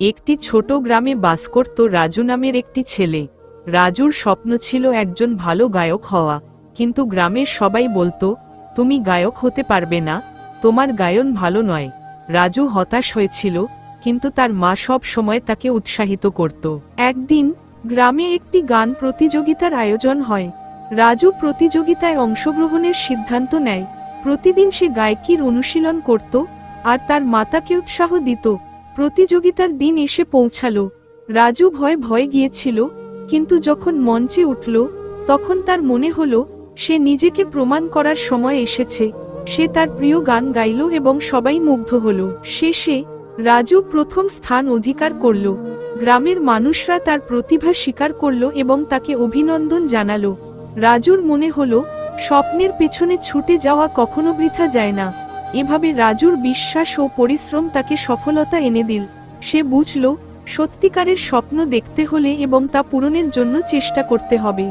একটি ছোট গ্রামে বাস করত রাজু নামের একটি ছেলে। রাজুর স্বপ্ন ছিল একজন ভালো গায়ক হওয়া। কিন্তু গ্রামের সবাই বলতো, তুমি গায়ক হতে পারবে না, তোমার গায়ন ভালো নয়। রাজু হতাশ হয়েছিল, কিন্তু তার মা সব সময় তাকে উৎসাহিত করত। একদিন গ্রামে একটি গান প্রতিযোগিতার আয়োজন হয়। রাজু প্রতিযোগিতায় অংশগ্রহণের সিদ্ধান্ত নেয়। প্রতিদিন সে গায়কির অনুশীলন করত, আর তার মাতাকে উৎসাহ দিত। প্রতিযোগিতার দিন এসে পৌঁছালো। রাজু ভয়ে ভয়ে গিয়েছিল, কিন্তু যখন মঞ্চে উঠল, তখন তার মনে হলো, সে নিজেকে প্রমাণ করার সময় এসেছে। সে তার প্রিয় গান গাইল এবং সবাই মুগ্ধ হল। শেষে রাজু প্রথম স্থান অধিকার করল। গ্রামের মানুষরা তার প্রতিভা স্বীকার করল এবং তাকে অভিনন্দন জানালো। রাজুর মনে হলো, স্বপ্নের পেছনে ছুটে যাওয়া কখনো বৃথা যায় না। এভাবে রাজুর বিশ্বাস ও পরিশ্রম তাকে সফলতা এনে দিল। সে বুঝল, সত্যিকারের স্বপ্ন দেখতে হলে এবং তা পূরণের জন্য চেষ্টা করতে হবে।